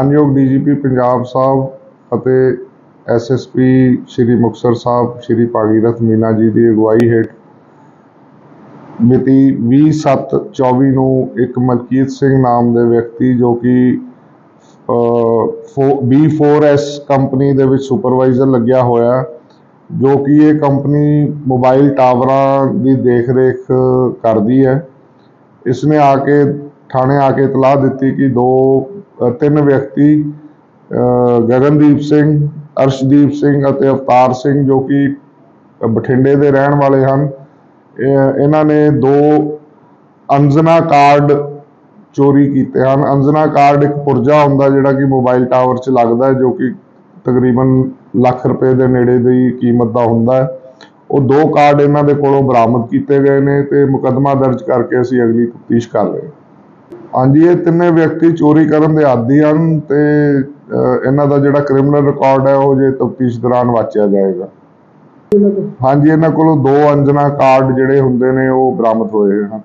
ਮਾਨਯੋਗ ਡੀਜੀਪੀ ਪੰਜਾਬ ਸਾਹਿਬ ਅਤੇ ਐਸਐਸਪੀ ਸ਼੍ਰੀ ਮੁਕਤਸਰ ਸਾਹਿਬ, ਸ਼੍ਰੀ ਭਾਗੀਰਥ ਮੀਨਾ ਜੀ ਦੀ ਅਗਵਾਈ ਹੇਠ ਮਿਤੀ 20/7/24 ਨੂੰ ਇੱਕ ਮਲਕੀਤ ਸਿੰਘ ਨਾਮ ਦੇ ਵਿਅਕਤੀ ਜੋ ਕਿ B4S ਕੰਪਨੀ ਦੇ ਵਿੱਚ ਸੁਪਰਵਾਈਜ਼ਰ ਲੱਗਿਆ ਹੋਇਆ, ਜੋ ਕਿ ਇਹ ਕੰਪਨੀ ਮੋਬਾਈਲ ਟਾਵਰਾਂ ਦੀ ਦੇਖ-ਰੇਖ ਕਰਦੀ ਹੈ। ਇਸਨੇ ਆ ਕੇ, ਥਾਣੇ ਆ ਕੇ ਇਤਲਾਹ ਦਿੱਤੀ ਕਿ ਦੋ ਤਿੰਨ ਵਿਅਕਤੀ ਗਗਨਦੀਪ ਸਿੰਘ, ਅਰਸ਼ਦੀਪ ਸਿੰਘ ਅਤੇ ਅਵਤਾਰ ਸਿੰਘ ਜੋ ਕਿ ਬਠਿੰਡੇ ਦੇ ਰਹਿਣ ਵਾਲੇ ਹਨ। ਇਹਨਾਂ ਨੇ ਦੋ ਅੰਜਨਾ ਕਾਰਡ ਚੋਰੀ ਕੀਤੇ ਹਨ। ਅੰਜਨਾ ਕਾਰਡ ਇੱਕ ਪੁਰਜਾ ਹੁੰਦਾ ਜਿਹੜਾ ਕਿ ਮੋਬਾਈਲ ਟਾਵਰ 'ਚ ਲੱਗਦਾ ਹੈ, ਜੋ ਕਿ ਤਕਰੀਬਨ ਲੱਖ ਰੁਪਏ ਦੇ ਨੇੜੇ ਦੀ ਕੀਮਤ ਦਾ ਹੁੰਦਾ ਹੈ। ਉਹ ਦੋ ਕਾਰਡ ਇਹਨਾਂ ਦੇ ਕੋਲੋਂ ਬਰਾਮਦ ਕੀਤੇ ਗਏ ਨੇ ਤੇ ਮੁਕੱਦਮਾ ਦਰਜ ਕਰਕੇ ਅਸੀਂ ਅਗਲੀ ਤਫਤੀਸ਼ ਕਰ ਰਹੇ ਹਾਂ। ਹਾਂਜੀ ਇਹ ਤਿੰਨੇ ਵਿਅਕਤੀ ਚੋਰੀ ਕਰਨ ਦੇ ਆਦੀ ਹਨ ਤੇ ਇਹਨਾਂ ਦਾ ਜਿਹੜਾ ਕ੍ਰਿਮੀਨਲ ਰਿਕਾਰਡ ਹੈ ਉਹ ਜੇ ਤਫਤੀਸ਼ ਦੌਰਾਨ ਵਾਚਿਆ ਜਾਏਗਾ। ਹਾਂਜੀ ਇਹਨਾਂ ਕੋਲੋਂ ਦੋ ਅੰਜਨਾ ਕਾਰਡ ਜਿਹੜੇ ਹੁੰਦੇ ਨੇ ਉਹ ਬਰਾਮਦ ਹੋਏ ਹਨ।